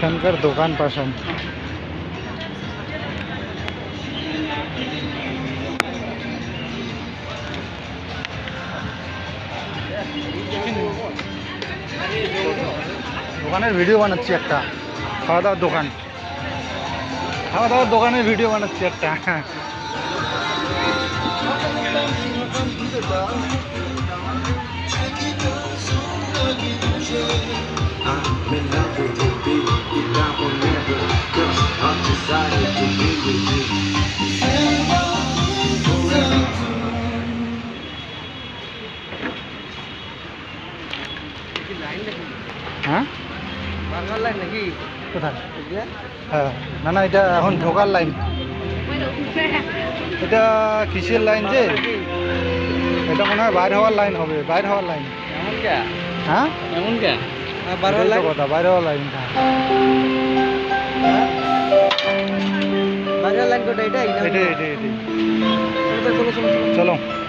शंकर दुकान पसंद ওখানে ভিডিও বনাছি একটা সাদা দোকান সাদা দোকানের ভিডিও বনাছি একটা হ্যাঁ কোথায় হ্যাঁ না না এটা এখন ঢোকার লাইন এটা কিসের লাইন যে এটা মনে হয় বাইর হওয়ার লাইন হবে বাইর হওয়ার লাইন হ্যাঁ এমন কে কথা হ্যাঁ, বাইর হওয়ার লাইনটা বাইর হওয়ার লাইন কোটা এটা চলো চলো চলো